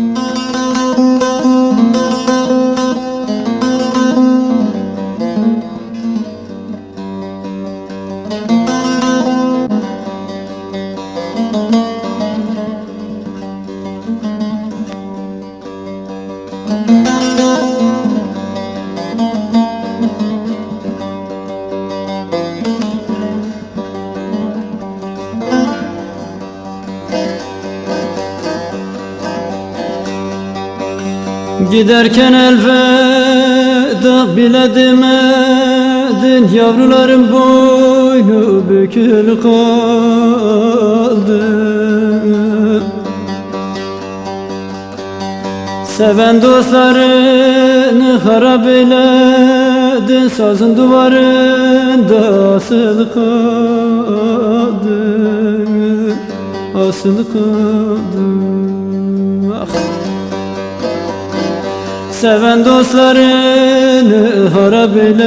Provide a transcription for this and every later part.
Müzik Giderken elveda bile demedin Yavruların boynu bükül kaldı. Seven dostlarını harap eyledin Sazın duvarında asılı kaldı Asılı kaldı Seven dostlarını harap eyledin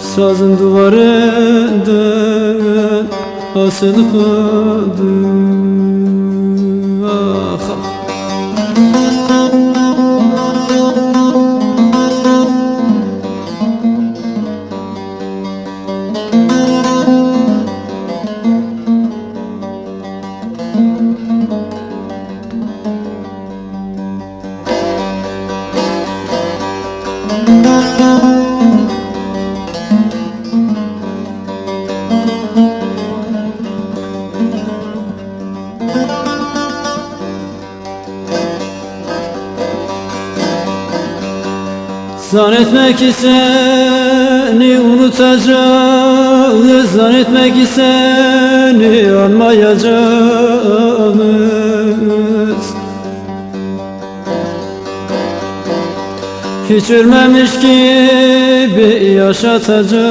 Sazın duvarından asılı kaldım Zannetme ki seni unutacağız Zannetme ki seni anmayacağız Hiç ölmemiş gibi yaşatacağız.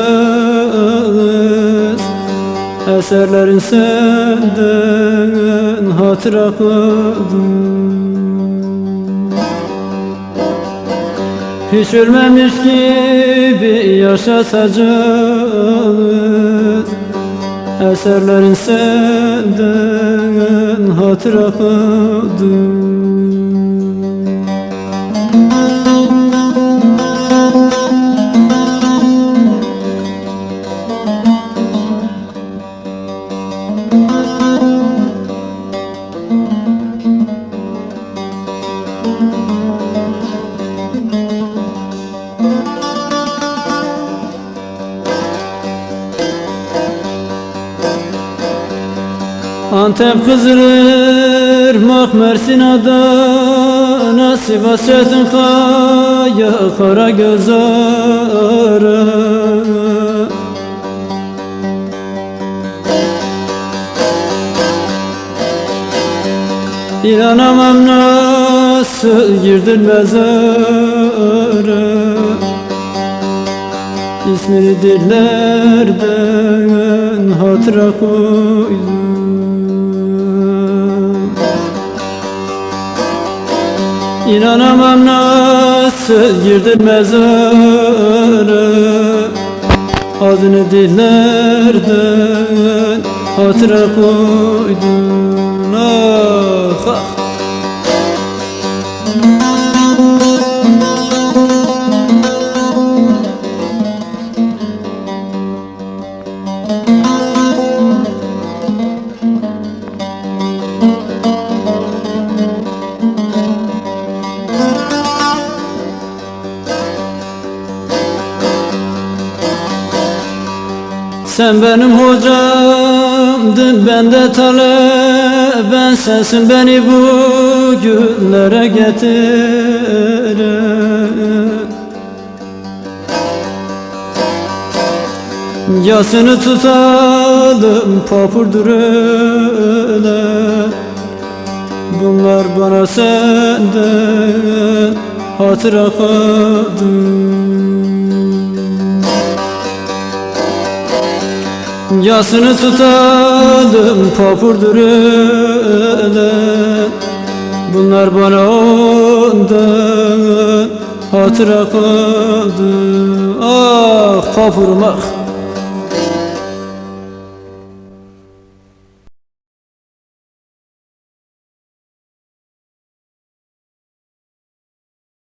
Eserlerin senden hatıra kaldı Hiç ölmemiş gibi yaşatacağız. Eserlerin senden hatıra kaldı Antep Kızılırmak Mersin Adana Sivas Çetin Kaya Karagöz Ara İnanamam nasıl girdin mezara. İsmini dillerden hatıra koydum İnanamam nasıl girdin mezara. Adını dillerden hatıra koydun Ah ah Sen benim hocamdın ben de taleben Sensin beni bu günlere getiren Yasını tutalım papurdur öyle Bunlar bana senden hatıra kaldı Yasını tutalım papurdur öyle Bunlar bana ondan hatıra kaldı. Ah papurum ah